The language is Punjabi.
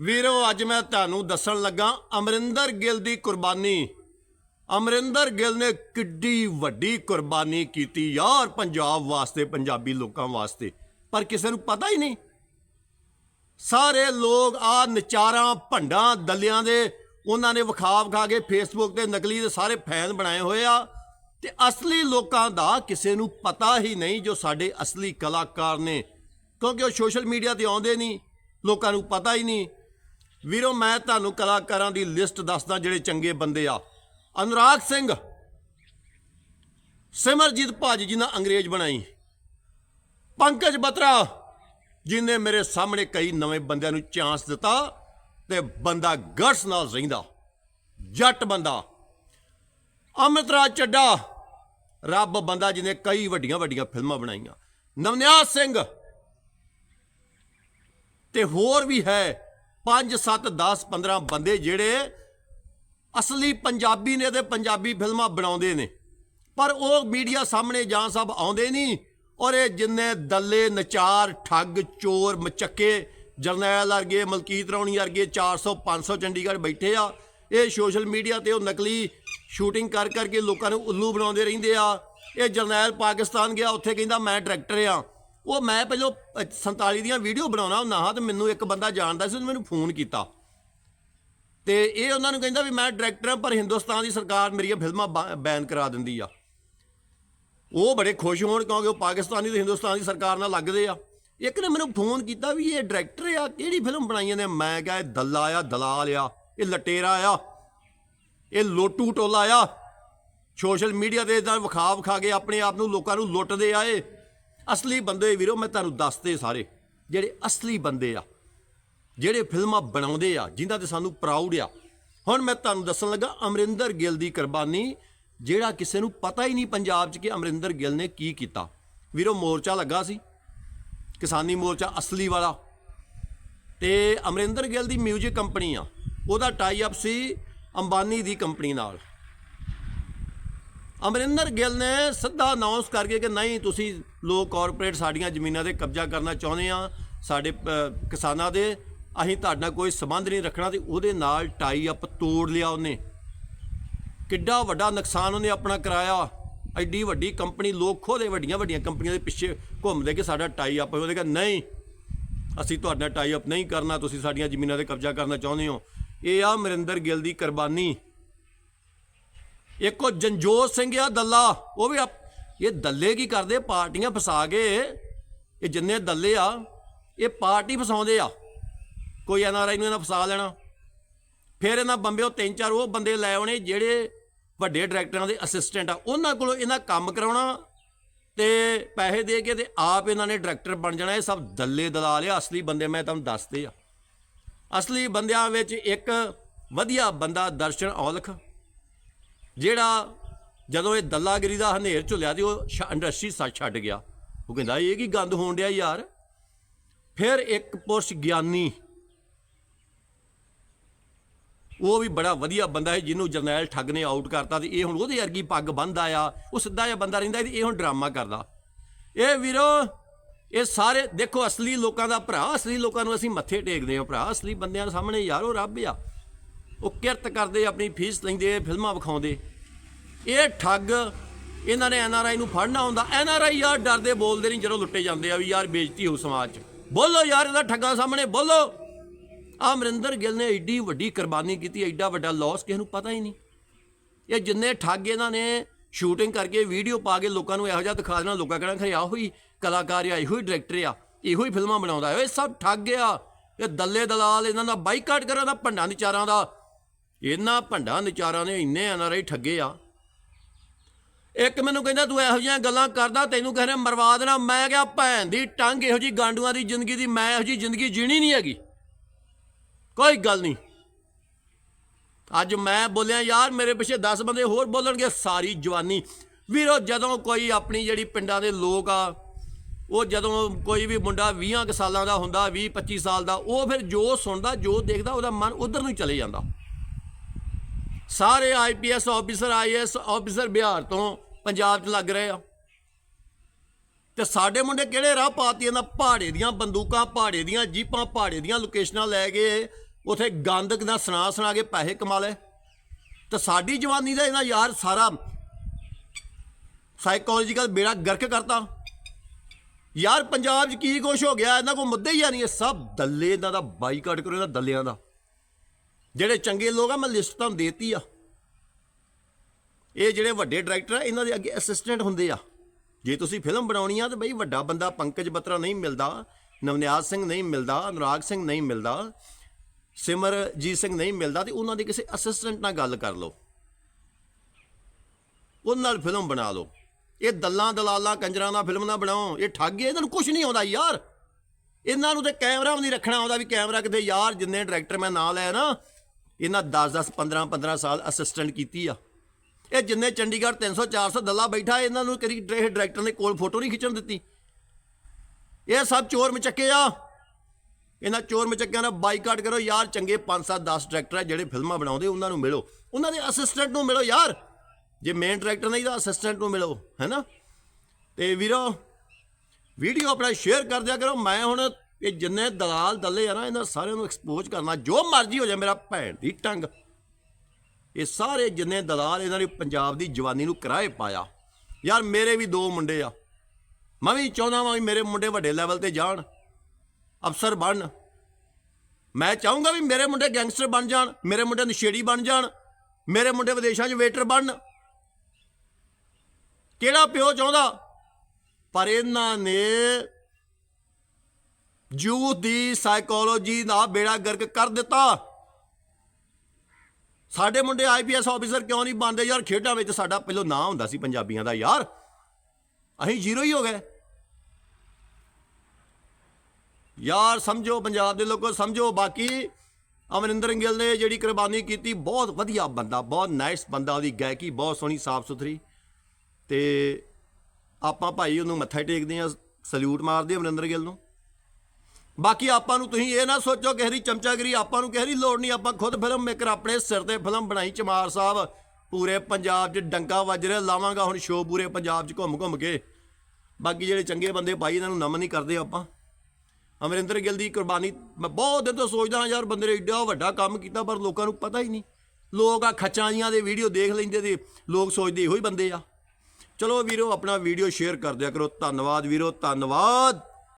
ਵੀਰੋ, ਅੱਜ ਮੈਂ ਤੁਹਾਨੂੰ ਦੱਸਣ ਲੱਗਾ ਅਮਰਿੰਦਰ ਗਿੱਲ ਦੀ ਕੁਰਬਾਨੀ। ਅਮਰਿੰਦਰ ਗਿੱਲ ਨੇ ਕਿੱਡੀ ਵੱਡੀ ਕੁਰਬਾਨੀ ਕੀਤੀ ਯਾਰ ਪੰਜਾਬ ਵਾਸਤੇ, ਪੰਜਾਬੀ ਲੋਕਾਂ ਵਾਸਤੇ। ਪਰ ਕਿਸੇ ਨੂੰ ਪਤਾ ਹੀ ਨਹੀਂ। ਸਾਰੇ ਲੋਕ ਆ ਨਚਾਰਾਂ, ਭੰਡਾਂ, ਦਲਿਆਂ ਦੇ, ਉਹਨਾਂ ਨੇ ਵਿਖਾ ਵਿਖਾ ਕੇ ਫੇਸਬੁੱਕ ਤੇ ਨਕਲੀ ਦੇ ਸਾਰੇ ਫੈਨ ਬਣਾਏ ਹੋਏ ਆ। ਤੇ ਅਸਲੀ ਲੋਕਾਂ ਦਾ ਕਿਸੇ ਨੂੰ ਪਤਾ ਹੀ ਨਹੀਂ ਜੋ ਸਾਡੇ ਅਸਲੀ ਕਲਾਕਾਰ ਨੇ। ਕਿਉਂਕਿ ਉਹ ਸੋਸ਼ਲ ਮੀਡੀਆ ਤੇ ਆਉਂਦੇ ਨਹੀਂ, ਲੋਕਾਂ ਨੂੰ ਪਤਾ ਹੀ ਨਹੀਂ। ਵੀਰੋ, ਮੈਂ ਤੁਹਾਨੂੰ ਕਲਾਕਾਰਾਂ ਦੀ ਲਿਸਟ ਦੱਸਦਾ ਜਿਹੜੇ ਚੰਗੇ ਬੰਦੇ ਆ। ਅਨੁਰਾਗ ਸਿੰਘ, ਸਿਮਰਜੀਤ ਭਾਜੀ ਜਿਨ੍ਹਾਂ ਅੰਗਰੇਜ਼ ਬਣਾਈ। ਪੰਕਜ ਬਤਰਾ, ਜਿਨੇ ਮੇਰੇ ਸਾਹਮਣੇ ਕਈ ਨਵੇਂ ਬੰਦਿਆਂ ਨੂੰ ਚਾਂਸ ਦਿੱਤਾ ਤੇ ਬੰਦਾ ਗਟਸ ਨਾਲ ਰਹਿੰਦਾ, ਜੱਟ ਬੰਦਾ। ਅਮਿਤਰਾਜ ਚੱਡਾ, ਰੱਬ ਬੰਦਾ ਜਿਹਨੇ ਕਈ ਵੱਡੀਆਂ ਵੱਡੀਆਂ ਫਿਲਮਾਂ ਬਣਾਈਆਂ। ਨਵਨਿਆਸ ਸਿੰਘ, ਤੇ ਹੋਰ ਵੀ ਹੈ। 5 7 10 15 ਬੰਦੇ ਜਿਹੜੇ ਅਸਲੀ ਪੰਜਾਬੀ ਨੇ ਤੇ ਪੰਜਾਬੀ ਫਿਲਮਾਂ ਬਣਾਉਂਦੇ ਨੇ। ਪਰ ਉਹ ਮੀਡੀਆ ਸਾਹਮਣੇ ਜਾਂ ਸਭ ਆਉਂਦੇ ਨਹੀਂ ਔਰ ਇਹ ਜਿੰਨੇ ਦੱਲੇ, ਨਚਾਰ, ਠੱਗ, ਚੋਰ, ਮਚੱਕੇ, ਜਰਨੈਲ ਵਰਗੇ, ਮਲਕੀਤ ਰੌਣੀ ਵਰਗੇ 400 500 ਚੰਡੀਗੜ੍ਹ ਬੈਠੇ ਆ, ਇਹ ਸੋਸ਼ਲ ਮੀਡੀਆ ਤੇ ਉਹ ਨਕਲੀ ਸ਼ੂਟਿੰਗ ਕਰ ਕਰਕੇ ਲੋਕਾਂ ਨੂੰ ਉੱਲੂ ਬਣਾਉਂਦੇ ਰਹਿੰਦੇ ਆ। ਇਹ ਜਰਨੈਲ ਪਾਕਿਸਤਾਨ ਗਿਆ, ਉੱਥੇ ਕਹਿੰਦਾ ਮੈਂ ਡਾਇਰੈਕਟਰ ਆ। ਉਹ ਮੈਂ ਪਹਿਲਾਂ 47 ਦੀਆਂ ਵੀਡੀਓ ਬਣਾਉਣਾ ਹੁੰਦਾ ਹਾਂ ਤੇ ਮੈਨੂੰ ਇੱਕ ਬੰਦਾ ਜਾਣਦਾ ਸੀ, ਉਹਨੇ ਮੈਨੂੰ ਫੋਨ ਕੀਤਾ। ਤੇ ਇਹ ਉਹਨਾਂ ਨੂੰ ਕਹਿੰਦਾ ਵੀ ਮੈਂ ਡਾਇਰੈਕਟਰ ਹਾਂ, ਪਰ ਹਿੰਦੁਸਤਾਨ ਦੀ ਸਰਕਾਰ ਮੇਰੀਆਂ ਫਿਲਮਾਂ ਬਾ- ਬੈਨ ਕਰਾ ਦਿੰਦੀ ਆ। ਉਹ ਬੜੇ ਖੁਸ਼ ਹੋਣ ਕਿਉਂਕਿ ਉਹ ਪਾਕਿਸਤਾਨੀ ਤੇ ਹਿੰਦੁਸਤਾਨ ਦੀ ਸਰਕਾਰ ਨਾਲ ਲੱਗਦੇ ਆ। ਇੱਕ ਨੇ ਮੈਨੂੰ ਫੋਨ ਕੀਤਾ ਵੀ ਇਹ ਡਾਇਰੈਕਟਰ ਆ, ਕਿਹੜੀ ਫਿਲਮ ਬਣਾਈ ਨੇ? ਮੈਂ ਕਿਹਾ ਇਹ ਦੱਲਾ ਆ, ਦਲਾਲ ਆ, ਇਹ ਲਟੇਰਾ ਆ, ਇਹ ਲੋਟੂ ਟੋਲਾ ਆ। ਸੋਸ਼ਲ ਮੀਡੀਆ ਤੇ ਇਦਾਂ ਵਿਖਾ ਵਿਖਾ ਕੇ ਆਪਣੇ ਆਪ ਨੂੰ ਲੋਕਾਂ ਨੂੰ ਲੁੱਟਦੇ ਆਏ। ਅਸਲੀ ਬੰਦੇ ਵੀਰੋ, ਮੈਂ ਤੁਹਾਨੂੰ ਦੱਸਦੇ ਸਾਰੇ ਜਿਹੜੇ ਅਸਲੀ ਬੰਦੇ ਆ, ਜਿਹੜੇ ਫਿਲਮਾਂ ਬਣਾਉਂਦੇ ਆ, ਜਿਨ੍ਹਾਂ ਤੇ ਸਾਨੂੰ ਪ੍ਰਾਊਡ ਆ। ਹੁਣ ਮੈਂ ਤੁਹਾਨੂੰ ਦੱਸਣ ਲੱਗਾ ਅਮਰਿੰਦਰ ਗਿੱਲ ਦੀ ਕੁਰਬਾਨੀ, ਜਿਹੜਾ ਕਿਸੇ ਨੂੰ ਪਤਾ ਹੀ ਨਹੀਂ ਪੰਜਾਬ 'ਚ ਕਿ ਅਮਰਿੰਦਰ ਗਿੱਲ ਨੇ ਕੀ ਕੀਤਾ। ਵੀਰੋ, ਮੋਰਚਾ ਲੱਗਾ ਸੀ, ਕਿਸਾਨੀ ਮੋਰਚਾ ਅਸਲੀ ਵਾਲਾ। ਤੇ ਅਮਰਿੰਦਰ ਗਿੱਲ ਦੀ 뮤직 ਕੰਪਨੀ ਆ, ਉਹਦਾ ਟਾਈ ਅਪ ਸੀ ਅੰਬਾਨੀ ਦੀ ਕੰਪਨੀ ਨਾਲ। ਅਮਰਿੰਦਰ ਗਿੱਲ ਨੇ ਸਿੱਧਾ ਅਨਾਉਂਸ ਕਰਕੇ ਕਿ ਨਹੀਂ, ਤੁਸੀਂ ਲੋਕ ਕਾਰਪੋਰੇਟ ਸਾਡੀਆਂ ਜ਼ਮੀਨਾਂ ਤੇ ਕਬਜ਼ਾ ਕਰਨਾ ਚਾਹੁੰਦੇ ਆ, ਸਾਡੇ ਕਿਸਾਨਾਂ ਦੇ, ਅਸੀਂ ਤੁਹਾਡਾ ਕੋਈ ਸਬੰਧ ਨਹੀਂ ਰੱਖਣਾ ਤੇ ਉਹਦੇ ਨਾਲ ਟਾਈ ਅਪ ਤੋੜ ਲਿਆ ਉਹਨੇ। ਕਿੱਡਾ ਵੱਡਾ ਨੁਕਸਾਨ ਉਹਨੇ ਆਪਣਾ ਕਰਾਇਆ। ਐਡੀ ਵੱਡੀ ਕੰਪਨੀ ਲੋਕ ਖੋਦੇ ਵੱਡੀਆਂ ਵੱਡੀਆਂ ਕੰਪਨੀਆਂ ਦੇ ਪਿੱਛੇ ਘੁੰਮਦੇ ਕਿ ਸਾਡਾ ਟਾਈ ਅਪ ਉਹਦੇ ਕਹਿੰਦਾ ਨਹੀਂ, ਅਸੀਂ ਤੁਹਾਡਾ ਨਾਲ ਟਾਈ ਅਪ ਨਹੀਂ ਕਰਨਾ, ਤੁਸੀਂ ਸਾਡੀਆਂ ਜ਼ਮੀਨਾਂ ਤੇ ਕਬਜ਼ਾ ਕਰਨਾ ਚਾਹੁੰਦੇ ਹੋ। ਇਹ ਆ ਅਮਰਿੰਦਰ ਗਿੱਲ ਦੀ ਕੁਰਬਾਨੀ। ਇੱਕ ਉਹ ਜੰਜੋਤ ਸਿੰਘ ਆ, ਦੱਲਾ। ਉਹ ਵੀ ਆਪ- ਇਹ ਦੱਲੇ ਕੀ ਕਰਦੇ? ਪਾਰਟੀਆਂ ਫਸਾ ਕੇ ਇਹ ਜਿੰਨੇ ਦੱਲੇ ਆ, ਇਹ ਪਾਰਟੀ ਫਸਾਉਂਦੇ ਆ। ਕੋਈ ਐਨਆਰਆਈ ਨੂੰ ਇਹਨਾਂ ਫਸਾ ਲੈਣਾ। ਫਿਰ ਇਹਨਾਂ ਬੰਬਿਓ ਤਿੰਨ ਚਾਰ ਉਹ ਬੰਦੇ ਲੈ ਆਉਣੇ ਜਿਹੜੇ ਵੱਡੇ ਡਾਇਰੈਕਟਰਾਂ ਦੇ ਅਸਿਸਟੈਂਟ ਆ। ਉਹਨਾਂ ਕੋਲੋਂ ਇਹਨਾਂ ਕੰਮ ਕਰਾਉਣਾ ਤੇ ਪੈਸੇ ਦੇ ਕੇ ਤੇ ਆਪ ਇਹਨਾਂ ਨੇ ਡਾਇਰੈਕਟਰ ਬਣ ਜਾਣਾ। ਇਹ ਸਭ ਦੱਲੇ ਦਲਾਲ ਆ। ਅਸਲੀ ਬੰਦੇ ਮੈਂ ਤੁਹਾਨੂੰ ਦੱਸਦੇ ਆ। ਅਸਲੀ ਬੰਦਿਆਂ ਵਿੱਚ ਇੱਕ ਵਧੀਆ ਬੰਦਾ ਦਰਸ਼ਨ ਔਲਖ। ਜਿਹੜਾ ਜਦੋਂ ਇਹ ਦੱਲਾਗਿਰੀ ਦਾ ਹਨੇਰ ਝੁਲਿਆ ਤੇ ਉਹ ਇੰਡਸਟਰੀ ਸੱਚ ਛੱਡ ਗਿਆ। ਉਹ ਕਹਿੰਦਾ, ਇਹ ਕੀ ਗੰਦ ਹੋਣ ਡਿਆ ਯਾਰ? ਫਿਰ ਇੱਕ ਪੁਰਸ਼ ਗਿਆਨੀ, ਉਹ ਵੀ ਬੜਾ ਵਧੀਆ ਬੰਦਾ ਹੈ ਜਿਹਨੂੰ ਜਰਨੈਲ ਠੱਗ ਨੇ ਆਊਟ ਕਰਤਾ ਤੇ ਇਹ ਹੁਣ ਉਹਦੇ ਵਰਗੀ ਪੱਗ ਬੰਨਦਾ ਆ ਉਹ ਸਿੱਧਾ ਜਿਹਾ ਬੰਦਾ ਰਹਿੰਦਾ ਇਹ ਹੁਣ ਡਰਾਮਾ ਕਰਦਾ। ਇਹ ਵੀਰੋ, ਇਹ ਸਾਰੇ, ਦੇਖੋ ਅਸਲੀ ਲੋਕਾਂ ਦਾ ਭਰਾ, ਅਸਲੀ ਲੋਕਾਂ ਨੂੰ ਅਸੀਂ ਮੱਥੇ ਟੇਕਦੇ ਹਾਂ। ਭਰਾ, ਅਸਲੀ ਬੰਦਿਆਂ ਦੇ ਸਾਹਮਣੇ ਯਾਰ, ਉਹ ਰੱਬ ਆ। ਉਹ ਕਿਰਤ ਕਰਦੇ, ਆਪਣੀ ਫੀਸ ਲੈਂਦੇ, ਫਿਲਮਾਂ ਵਿਖਾਉਂਦੇ। ਇਹ ਠੱਗ ਇਹਨਾਂ ਨੇ ਐਨਆਰਆਈ ਨੂੰ ਫੜਨਾ ਹੁੰਦਾ। ਐਨਆਰਆਈ ਯਾਰ ਡਰਦੇ, ਬੋਲਦੇ ਨਹੀਂ, ਜਦੋਂ ਲੁੱਟੇ ਜਾਂਦੇ ਆ ਵੀ ਯਾਰ ਬੇਇੱਜ਼ਤੀ ਹੋ ਸਮਾਜ 'ਚ। ਬੋਲੋ ਯਾਰ, ਇਹਦਾ ਠੱਗਾਂ ਸਾਹਮਣੇ, ਬੋਲੋ। ਆ ਅਮਰਿੰਦਰ ਗਿੱਲ ਨੇ ਐਡੀ ਵੱਡੀ ਕੁਰਬਾਨੀ ਕੀਤੀ ਐਡਾ ਵੱਡਾ ਲਾਸ ਕਿਸੇ ਨੂੰ ਪਤਾ ਹੀ ਨਹੀਂ। ਇਹ ਜਿੰਨੇ ਠੱਗ ਇਹਨਾਂ ਨੇ ਸ਼ੂਟਿੰਗ ਕਰਕੇ ਵੀਡੀਓ ਪਾ ਕੇ ਲੋਕਾਂ ਨੂੰ ਇਹੋ ਜਿਹਾ ਦਿਖਾ ਦੇਣਾ, ਲੋਕਾਂ ਕਹਿਣਾ, ਖਰੇ ਆਹੋ ਹੀ ਕਲਾਕਾਰ ਆ, ਇਹੋ ਹੀ ਡਾਇਰੈਕਟਰ ਆ, ਇਹੋ ਹੀ ਫਿਲਮਾਂ ਬਣਾਉਂਦਾ ਹੈ ਇਹ ਸਭ ਠੱਗ ਆ। ਇਹ ਦੱਲੇ ਦਲਾਲ, ਇਹਨਾਂ ਦਾ ਬਾਈਕਾਟ ਕਰਨ ਦਾ ਭੰਡਾਂ ਵਿਚਾਰਾਂ ਦਾ ਇਹਨਾਂ ਭੰਡਾਂ ਵਿਚਾਰਾਂ ਨੇ, ਇੰਨੇ ਐਨਆਰਆਈ ਠੱਗੇ ਆ। ਇੱਕ ਮੈਨੂੰ ਕਹਿੰਦਾ, ਤੂੰ ਇਹੋ ਜਿਹੀਆਂ ਗੱਲਾਂ ਕਰਦਾ, ਤੈਨੂੰ ਕਹਿੰਦੇ ਮਰਵਾ ਦੇਣਾ। ਮੈਂ ਕਿਹਾ, ਭੈਣ ਦੀ ਟੰਗ ਇਹੋ ਜੀ ਗਾਂਡੂਆਂ ਦੀ ਜ਼ਿੰਦਗੀ ਦੀ, ਮੈਂ ਇਹੋ ਜੀ ਜ਼ਿੰਦਗੀ ਜੀਣੀ ਨਹੀਂ ਹੈਗੀ। ਕੋਈ ਗੱਲ ਨਹੀਂ। ਅੱਜ ਮੈਂ ਬੋਲਿਆ, ਯਾਰ, ਮੇਰੇ ਪਿੱਛੇ 10 ਬੰਦੇ ਹੋਰ ਬੋਲਣਗੇ। ਸਾਰੀ ਜਵਾਨੀ। ਵੀਰੋ, ਜਦੋਂ ਕੋਈ ਆਪਣੀ ਜਿਹੜੀ ਪਿੰਡਾਂ ਦੇ ਲੋਕ ਆ, ਉਹ ਜਦੋਂ ਕੋਈ ਵੀ ਮੁੰਡਾ 20 ਕੁ ਸਾਲਾਂ ਦਾ ਹੁੰਦਾ 20 25 ਸਾਲ ਦਾ, ਉਹ ਫਿਰ ਜੋ ਸੁਣਦਾ, ਜੋ ਦੇਖਦਾ, ਉਹਦਾ ਮਨ ਉਧਰ ਨੂੰ ਚਲੇ ਜਾਂਦਾ। ਸਾਰੇ IPS officer, IS officer Bihar ਤੋਂ ਪੰਜਾਬ 'ਚ ਲੱਗ ਰਹੇ ਆ। ਤੇ ਸਾਡੇ ਮੁੰਡੇ ਕਿਹੜੇ ਰਾਹ ਪਾਤੀਆਂ ਦਾ? ਪਹਾੜੇ ਦੀਆਂ ਬੰਦੂਕਾਂ, ਪਹਾੜੇ ਦੀਆਂ ਜੀਪਾਂ, ਪਹਾੜੇ ਦੀਆਂ ਲੋਕੇਸ਼ਨਾਂ ਲੈ ਕੇ ਉਥੇ ਗੰਦਕ ਦਾ ਸੁਣਾ ਸੁਣਾ ਕੇ ਪੈਸੇ ਕਮਾ ਲਏ। ਤੇ ਸਾਡੀ ਜਵਾਨੀ ਦਾ ਇਹਨਾਂ ਯਾਰ ਸਾਰਾ ਸਾਈਕੋਲੋਜੀਕਲ ਬੇੜਾ ਗਰਕ ਕਰਤਾ। ਯਾਰ ਪੰਜਾਬ 'ਚ ਕੀ ਕੁਛ ਹੋ ਗਿਆ? ਇਹਨਾਂ ਕੋ ਮੁੱਦੇ ਹੀ ਆ ਨਹੀਂ। ਇਹ ਸਭ ਦੱਲੇ ਇਹਨਾਂ ਦਾ, ਬਾਈਕਾਟ ਕਰੋ ਇਹਨਾਂ ਦੱਲਿਆਂ ਦਾ। ਜਿਹੜੇ ਚੰਗੇ ਲੋਕ ਆ, ਮੈਂ ਲਿਸਟ ਤੁਹਾਨੂੰ ਦੇਤੀ ਆ। ਇਹ ਜਿਹੜੇ ਵੱਡੇ ਡਾਇਰੈਕਟਰ ਆ, ਇਹਨਾਂ ਦੇ ਅੱਗੇ ਅਸਿਸਟੈਂਟ ਹੁੰਦੇ ਆ। ਜੇ ਤੁਸੀਂ ਫਿਲਮ ਬਣਾਉਣੀ ਆ, ਤਾਂ ਬਈ ਵੱਡਾ ਬੰਦਾ ਪੰਕਜ ਬਤਰਾ ਨਹੀਂ ਮਿਲਦਾ, ਨਵਨਿਆਜ਼ ਸਿੰਘ ਨਹੀਂ ਮਿਲਦਾ, ਅਨੁਰਾਗ ਸਿੰਘ ਨਹੀਂ ਮਿਲਦਾ, ਸਿਮਰਜੀਤ ਸਿੰਘ ਨਹੀਂ ਮਿਲਦਾ, ਤੇ ਉਹਨਾਂ ਦੇ ਕਿਸੇ ਅਸਿਸਟੈਂਟ ਨਾਲ ਗੱਲ ਕਰ ਲਓ। ਉਹਨਾਂ ਨਾਲ ਫਿਲਮ ਬਣਾ ਲਓ। ਇਹ ਦੱਲਾਂ ਦਲਾਲਾਂ ਕੰਜਰਾਂ ਨਾਲ ਫਿਲਮ ਨਾ ਬਣਾਓ। ਇਹ ਠੱਗੇ ਇਹਨਾਂ ਨੂੰ ਕੁਝ ਨਹੀਂ ਆਉਂਦਾ ਯਾਰ। ਇਹਨਾਂ ਨੂੰ ਤੇ ਕੈਮਰਾ ਵੀ ਨਹੀਂ ਰੱਖਣਾ ਆਉਂਦਾ ਵੀ ਕੈਮਰਾ ਕਿਤੇ, ਯਾਰ, ਜਿੰਨੇ ਡਾਇਰੈਕਟਰ ਮੈਂ ਨਾਂ ਲਿਆ ਨਾ ਇਹਨਾਂ 10 10 15 15 ਸਾਲ ਅਸਿਸਟੈਂਟ ਕੀਤੀ ਆ। ਇਹ ਜਿੰਨੇ ਚੰਡੀਗੜ੍ਹ 300 400 ਦੱਲਾ ਬੈਠਾ, ਇਹਨਾਂ ਨੂੰ ਕਰੀ ਡਾਇਰੈਕਟਰ ਨੇ ਕੋਲ ਫੋਟੋ ਨਹੀਂ ਖਿੱਚਣ ਦਿੱਤੀ। ਇਹ ਸਭ ਚੋਰ ਮਚੱਕੇ ਆ। ਇਹਨਾਂ ਚੋਰ ਮਚੱਕਿਆਂ ਦਾ ਬਾਈਕਾਟ ਕਰੋ। ਯਾਰ ਚੰਗੇ 5 7 10 ਡਾਇਰੈਕਟਰ ਆ ਜਿਹੜੇ ਫਿਲਮਾਂ ਬਣਾਉਂਦੇ, ਉਹਨਾਂ ਨੂੰ ਮਿਲੋ। ਉਹਨਾਂ ਦੇ ਅਸਿਸਟੈਂਟ ਨੂੰ ਮਿਲੋ ਯਾਰ। ਜੇ ਮੇਨ ਡਾਇਰੈਕਟਰ ਨਹੀਂ ਤਾਂ ਅਸਿਸਟੈਂਟ ਨੂੰ ਮਿਲੋ ਹੈਨਾ ਤੇ ਵੀਰੋ ਵੀਡੀਓ ਆਪਣਾ ਸ਼ੇਅਰ ਕਰ ਦਿਆ ਕਰੋ। ਮੈਂ ਹੁਣ ਇਹ ਜਿੰਨੇ ਦਲਾਲ ਦੱਲੇ ਆ ਨਾ, ਇਹਨਾਂ ਸਾਰਿਆਂ ਨੂੰ ਐਕਸਪੋਜ਼ ਕਰਨਾ, ਜੋ ਮਰਜ਼ੀ ਹੋ ਜਾਏ ਮੇਰਾ ਭੈਣ ਦੀ ਟੰਗ। ਇਹ ਸਾਰੇ ਜਿੰਨੇ ਦਲਾਲ ਇਹਨਾਂ ਨੇ ਪੰਜਾਬ ਦੀ ਜਵਾਨੀ ਨੂੰ ਕਿਰਾਏ ਪਾਇਆ। ਯਾਰ ਮੇਰੇ ਵੀ ਦੋ ਮੁੰਡੇ ਆ। ਮੈਂ ਵੀ ਚਾਹੁੰਦਾ ਵਾਂ ਵੀ ਮੇਰੇ ਮੁੰਡੇ ਵੱਡੇ ਲੈਵਲ ਤੇ ਜਾਣ, ਅਫਸਰ ਬਣ। ਮੈਂ ਚਾਹੂੰਗਾ ਵੀ ਮੇਰੇ ਮੁੰਡੇ ਗੈਂਗਸਟਰ ਬਣ ਜਾਣ, ਮੇਰੇ ਮੁੰਡੇ ਨਸ਼ੇੜੀ ਬਣ ਜਾਣ, ਮੇਰੇ ਮੁੰਡੇ ਵਿਦੇਸ਼ਾਂ 'ਚ ਵੇਟਰ ਬਣਨ ਕਿਹੜਾ ਪਿਓ ਚਾਹੁੰਦਾ? ਪਰ ਇਹਨਾਂ ਨੇ ਯੂਥ ਦੀ ਸਾਈਕੋਲੋਜੀ ਦਾ ਬੇੜਾ ਗਰਕ ਕਰ ਦਿੱਤਾ। ਸਾਡੇ ਮੁੰਡੇ ਆਈਪੀਐਸ ਆਫੀਸਰ ਕਿਉਂ ਨਹੀਂ ਬਣਦੇ? ਯਾਰ ਖੇਡਾਂ ਵਿੱਚ ਸਾਡਾ ਪਹਿਲਾਂ ਨਾਂ ਹੁੰਦਾ ਸੀ ਪੰਜਾਬੀਆਂ ਦਾ, ਯਾਰ। ਅਸੀਂ ਜ਼ੀਰੋ ਹੀ ਹੋ ਗਏ। ਯਾਰ ਸਮਝੋ ਪੰਜਾਬ ਦੇ ਲੋਕੋ, ਸਮਝੋ। ਬਾਕੀ ਅਮਰਿੰਦਰ ਗਿੱਲ ਨੇ ਜਿਹੜੀ ਕੁਰਬਾਨੀ ਕੀਤੀ, ਬਹੁਤ ਵਧੀਆ ਬੰਦਾ, ਬਹੁਤ ਨਾਈਸ ਬੰਦਾ, ਉਹਦੀ ਗਾਇਕੀ ਬਹੁਤ ਸੋਹਣੀ, ਸਾਫ਼ ਸੁਥਰੀ। ਤੇ ਆਪਾਂ ਭਾਈ ਉਹਨੂੰ ਮੱਥਾ ਟੇਕਦੇ ਆ ਸਲੂਟ ਮਾਰਦੇ ਅਮਰਿੰਦਰ ਗਿੱਲ ਨੂੰ। ਬਾਕੀ ਆਪਾਂ ਨੂੰ ਤੁਸੀਂ ਇਹ ਨਾ ਸੋਚੋ ਕਿਸੇ ਦੀ ਚਮਚਾਗਰੀ, ਆਪਾਂ ਨੂੰ ਕਿਸੇ ਲੋੜ ਨਹੀਂ, ਆਪਾਂ ਖੁਦ ਫਿਲਮ ਮੇਕਰ ਆਪਣੇ ਸਿਰ ਤੇ ਫਿਲਮ ਬਣਾਈ ਚਮਾਰ ਸਾਹਿਬ। ਪੂਰੇ ਪੰਜਾਬ 'ਚ ਡੰਕਾ ਵੱਜ ਰਿਹਾ, ਲਾਵਾਂਗਾ ਹੁਣ ਸ਼ੋਅ ਪੂਰੇ ਪੰਜਾਬ 'ਚ ਘੁੰਮ ਘੁੰਮ ਕੇ। ਬਾਕੀ ਜਿਹੜੇ ਚੰਗੇ ਬੰਦੇ ਭਾਈ, ਇਹਨਾਂ ਨੂੰ ਨਮਨ ਨਹੀਂ ਕਰਦੇ ਆਪਾਂ। ਅਮਰਿੰਦਰ ਗਿੱਲ ਦੀ ਕੁਰਬਾਨੀ, ਮੈਂ ਬਹੁਤ ਦਿਨ ਤੋਂ ਸੋਚਦਾ ਹਾਂ ਯਾਰ ਬੰਦੇ ਨੇ ਏਡਾ ਵੱਡਾ ਕੰਮ ਕੀਤਾ, ਪਰ ਲੋਕਾਂ ਨੂੰ ਪਤਾ ਹੀ ਨਹੀਂ। ਲੋਕ ਆ ਖੱਚਾਂ ਜੀਆਂ ਦੇ ਵੀਡੀਓ ਦੇਖ ਲੈਂਦੇ ਤੇ ਲੋਕ ਸੋਚਦੇ ਇਹੋ ਹੀ ਬੰਦੇ ਆ। ਚਲੋ ਵੀਰੋ, ਆਪਣਾ ਵੀਡੀਓ ਸ਼ੇਅਰ ਕਰ ਦਿਆ ਕਰੋ। ਧੰਨਵਾਦ ਵੀਰੋ, ਧੰਨਵਾਦ।